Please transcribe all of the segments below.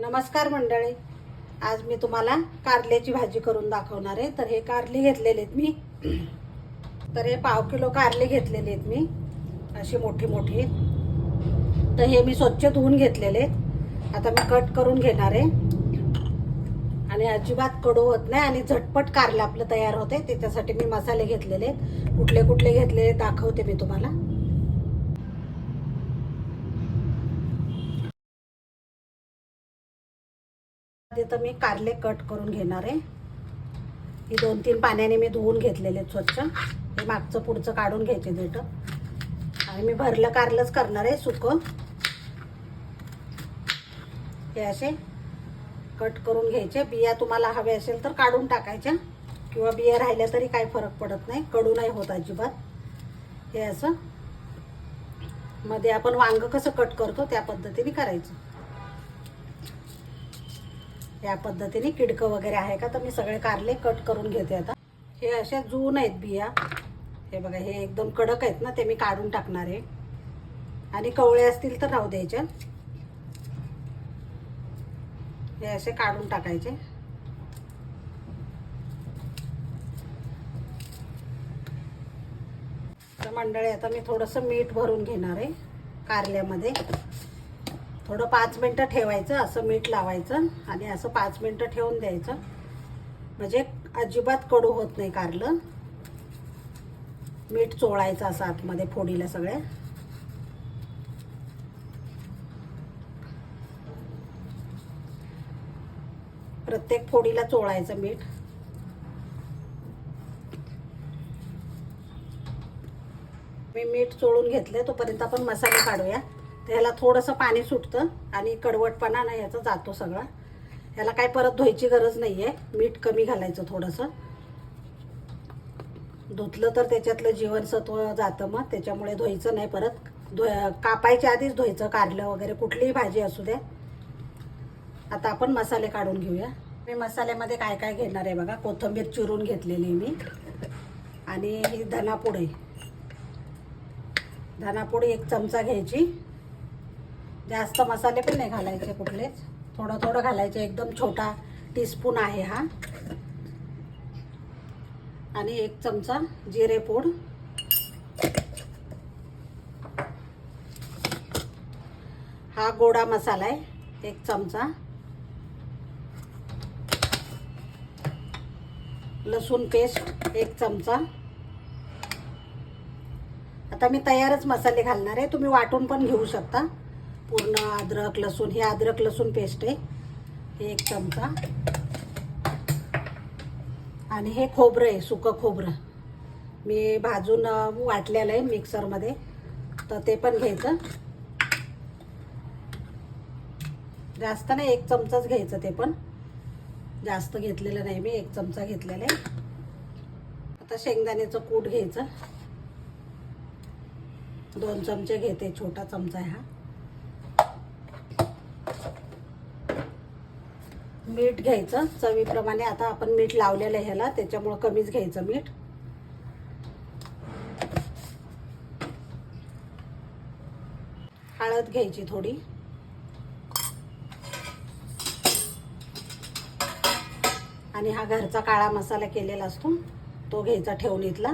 नमस्कार मंडळी. आज मी तुम्हाला कारल्याची भाजी करून दाखवणार आहे. तर हे कारले घेतलेले आहेत मी. तर हे पाव किलो कारले घेतलेले आहेत मी. अशी मोठी मोठी. तर हे मी स्वच्छ धुवून घेतलेले आहेत. आता मी कट करून घेणार आहे. आणि अजिबात कडू होत नाही आणि झटपट कारलं आपलं तयार होते त्याच्यासाठी मी मसाले घेतलेले आहेत. कुठले कुठले घेतलेले दाखवते मी तुम्हाला. तर मी कारले कट करून घेणार आहे. ही दोन तीन पाण्याने मी धुवून घेतलेले स्वच्छ. हे मागचं पुढचं काढून घ्यायचे देठ आणि मी भरलं कारलंच करणार आहे सुकं. हे असे कट करून घ्यायचे. बिया तुम्हाला हवे असेल तर काढून टाकायच्या. किंवा बिया राहिल्या तरी काही फरक पडत नाही. कडू नाही होत अजिबात. हे असं. मध्ये आपण वांग कसं कट करतो त्या पद्धतीने करायचं. या पद्धतीने किडकं वगैरे आहे का? तर मी सगळे कारले कट करून घेते आता. हे अशा जून आहेत बिया. हे बघा हे एकदम कडक आहेत ना ते मी काढून टाकणार आहे. आणि कवळे असतील तर राहू द्यायच्या हे असे काढून टाकायचे. तर मंडळी आता मी थोडंसं मीठ भरून घेणार आहे कारल्यामध्ये. थोडं पाच मिनटं ठेवायचं असं मीठ लावायचं आणि असं पाच मिनटं ठेवून द्यायचं. म्हणजे अजिबात कडू होत नाही कारलं. मीठ चोळायचं असं आतमध्ये फोडीला सगळ्या प्रत्येक फोडीला चोळायचं मीठ. मी मीठ चोळून घेतले तोपर्यंत आपण मसाले काढूया. त्याला थोडंसं पाणी सुटतं आणि कडवटपणा ना याचा जातो सगळा. याला काय परत धुवायची गरज नाही आहे मीठ कमी घालायचं थोडंसं. धुतलं तर त्याच्यातलं जीवनसत्व जातं मग. त्याच्यामुळे धुवायचं नाही परत. धु कापायच्या आधीच धुवायचं. कारलं वगैरे कुठलीही भाजी असू द्या. आता आपण मसाले काढून घेऊया. मी मसाल्यामध्ये काय काय घेणार आहे बघा. कोथिंबीर चिरून घेतलेली मी. आणि ही धनापूड. आहे धनापूड एक चमचा घ्यायची. जास्त मसाले पण नाही घालायचे कुठलेच थोडं थोडं घालायचे. एकदम छोटा टीस्पून आहे हा. आणि एक चमचा जिरे पूड. हा गोडा मसाला आहे. एक चमचा. लसूण पेस्ट एक चमचा. आता मी तयारच मसाले घालणार आहे. तुम्ही वाटून पण घेऊ शकता. पूर्ण अद्रक लसूण. हे अद्रक लसूण पेस्ट आहे. हे एक चमचा. आणि हे खोबरं आहे सुकं खोबरं. मी भाजून वाटलेलं आहे मिक्सरमध्ये. तर ते पण घ्यायचं. जास्त नाही एक चमचाच घ्यायचं ते पण. जास्त घेतलेलं नाही मी एक चमचा घेतलेला आहे. आता शेंगदाण्याचं कूट घ्यायचं. दोन चमचे घेते छोटा चमचा आहे हा. मीठ घ्यायचं. चवीप्रमाणे आता आपण मीठ लावलेलं आहे ह्याला त्याच्यामुळं कमीच घ्यायचं मीठ. हळद घ्यायची थोडी. आणि हा घरचा काळा मसाला केलेला असतो तो घ्यायचा ठेवणीतला.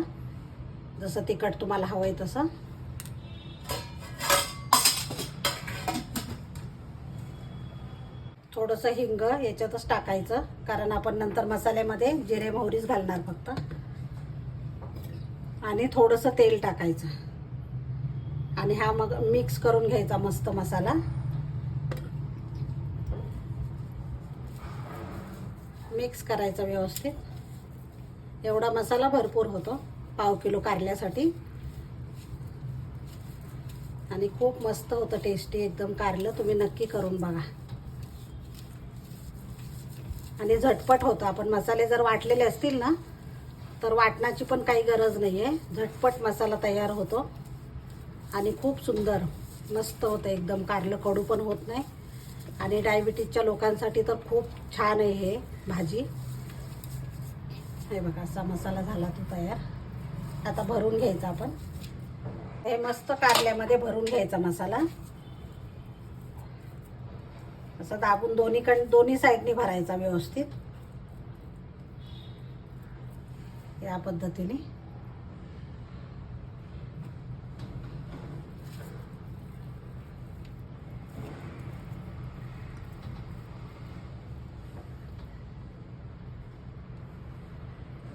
जसं तिखट तुम्हाला हवं आहे तसं. थोडंसं हिंग याच्यातच टाकायचं कारण आपण नंतर मसाल्यामध्ये जिरे मोहरीच घालणार फक्त. आणि थोडंसं तेल टाकायचं. आणि हा मग मिक्स करून घ्यायचा मस्त मसाला. मिक्स करायचा व्यवस्थित. एवढा मसाला भरपूर होतो पाव किलो कारल्यासाठी. आणि खूप मस्त होतं टेस्टी एकदम कारलं तुम्ही नक्की करून बघा. आणि झटपट होतं. आपण मसाले जर वाटलेले असतील ना तर वाटण्याची पण काही गरज नाही आहे झटपट मसाला तयार होतो. आणि खूप सुंदर मस्त होतं एकदम. कारलं कडू पण होत नाही. आणि डायबिटीजच्या लोकांसाठी तर खूप छान आहे हे भाजी. हे बघा असा मसाला झाला तो तयार. आता भरून घ्यायचा आपण. हे मस्त कारल्यामध्ये भरून घ्यायचा मसाला. असं दाबून दोन्ही कण दोन्ही साईडनी भरायचा व्यवस्थित. या पद्धतीने.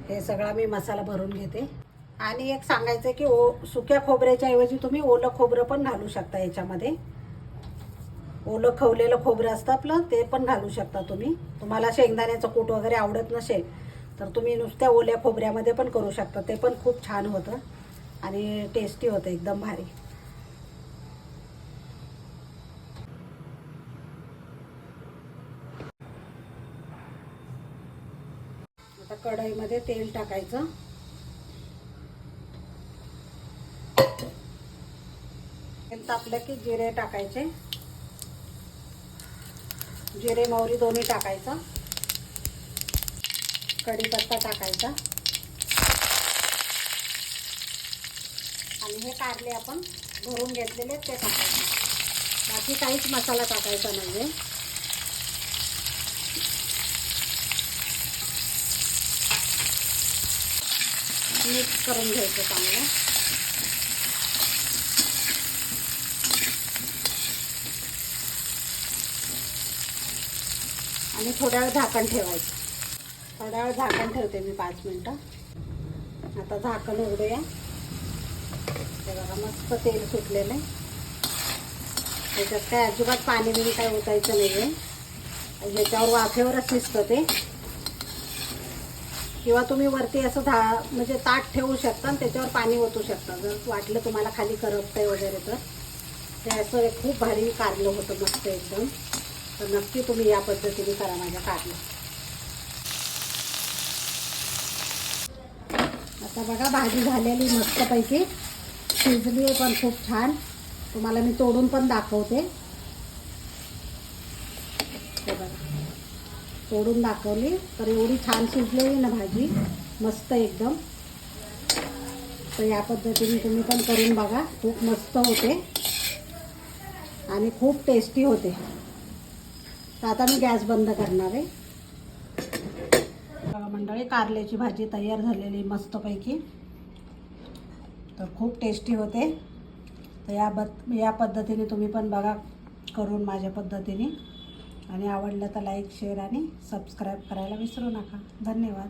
हे सगळा मी मसाला भरून घेते. आणि एक सांगायचं की ओ सुक्या खोबऱ्याच्या ऐवजी तुम्ही ओलं खोबरं पण घालू शकता याच्यामध्ये. ओलं खवलेलं खोबरं असतं आपलं ते पण घालू शकता तुम्ही. तुम्हाला शेंगदाण्याचं कूट वगैरे आवडत नसेल तर तुम्ही नुसत्या ओल्या खोबऱ्यामध्ये पण करू शकता. ते पण खूप छान होतं आणि टेस्टी होतं एकदम भारी. आता कढईमध्ये तेल टाकायचं. तेल तापलं की जिरे टाकायचे. जिरे मोहरी दोन्ही टाकायचं. कढीपत्ता टाकायचा. आणि हे कारले आपण भरून घेतलेले ते टाकायचे. बाकी काहीच मसाला टाकायचा नाही मिक्स करून घ्यायचं चांगलं. आणि थोड्या वेळ झाकण ठेवायचं. थोड्या वेळ झाकण ठेवते मी पाच मिनटं. आता झाकण उघडूया. ते बघा मस्त तेल सुटलेलं आहे. त्याच्यात काय अजिबात पाणी बिणी काय ओतायचं नाही आहे ह्याच्यावर वाफेवरच शिजतं ते. किंवा तुम्ही वरती असं धा म्हणजे ताट ठेवू शकता आणि त्याच्यावर पाणी ओतू शकता. जर वाटलं तुम्हाला खाली करपतंय वगैरे तर. ते असं खूप भारी कारलं होतं मस्त एकदम. तर नक्की तुम्ही या पद्धतीने करा माझ्या कारलं आता बघा भाजी झालेली मस्तपैकी. शिजली आहे पण खूप छान. तुम्हाला मी तोडून पण दाखवते. हे बघा. तोडून दाखवली तर एवढी छान शिजलेली ना भाजी. मस्त एकदम. तर या पद्धतीने तुम्ही पण करून बघा. खूप मस्त होते. आणि खूप टेस्टी होते. तर आता मी गॅस बंद करणार आहे. मंडळी कारल्याची भाजी तयार झालेली मस्तपैकी. तर खूप टेस्टी होते. तर या बद या पद्धतीने तुम्ही पण बघा करून माझ्या पद्धतीने. आणि आवडलं तर लाईक शेअर आणि सबस्क्राईब करायला विसरू नका. धन्यवाद.